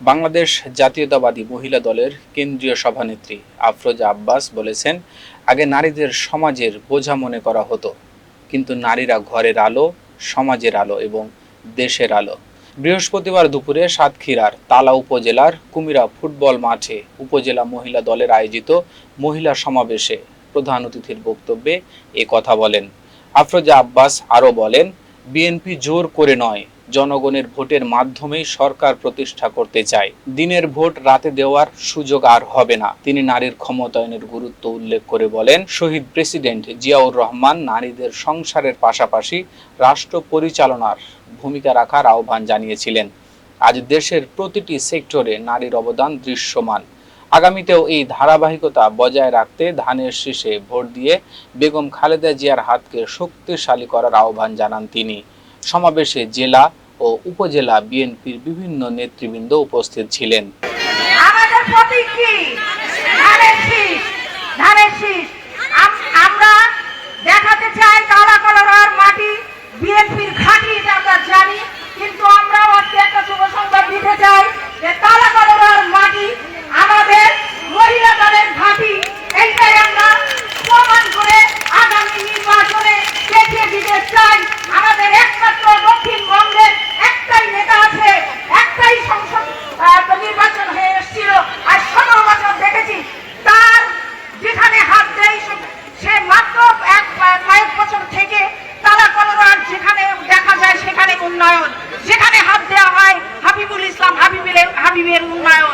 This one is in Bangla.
বাংলাদেশ জাতীয়তাবাদী মহিলা দলের কেন্দ্রীয় সভানেত্রী আফরোজা আব্বাস বলেছেন, আগে নারীদের সমাজের বোঝা মনে করা হতো, কিন্তু নারীরা ঘরের আলো, সমাজের আলো এবং দেশের আলো। বৃহস্পতিবার দুপুরে সাতক্ষীরার তালা উপজেলার কুমিরা ফুটবল মাঠে উপজেলা মহিলা দলের আয়োজিত মহিলা সমাবেশে প্রধান অতিথির বক্তব্যে এ কথা বলেন। আফরোজা আব্বাস আরও বলেন, বিএনপি জোর করে নয় জনগণের ভোটের মাধ্যমেই সরকার প্রতিষ্ঠা করতে চায়। দিনের ভোট রাতে দেওয়ার সুযোগ আর হবে না। তিনি নারীর ক্ষমতায়নের গুরুত্ব উল্লেখ করে বলেন, শহীদ প্রেসিডেন্ট জিয়াউর রহমান নারীদের সংসারের পাশাপাশি রাষ্ট্র পরিচালনার ভূমিকা রাখার আহ্বান জানিয়েছিলেন। আজ দেশের প্রতিটি সেক্টরে নারীর অবদান দৃশ্যমান। আগামীতেও এই ধারাবাহিকতা বজায় রাখতে ধানের শীষে ভোট দিয়ে বেগম খালেদা জিয়ার হাতকে শক্তিশালী করার আহ্বান জানান তিনি। সমাবেশে জেলা ও উপজেলা বিএনপির বিভিন্ন নেতৃবৃন্দ উপস্থিত ছিলেন। আমাদের প্রতীক কি? থেকে তারা কলরার যেখানে দেখা যায় সেখানে উন্নয়ন, যেখানে হাত দেওয়া হয় হাবিবুল ইসলাম হাবিবের হাবিবের উন্নয়ন।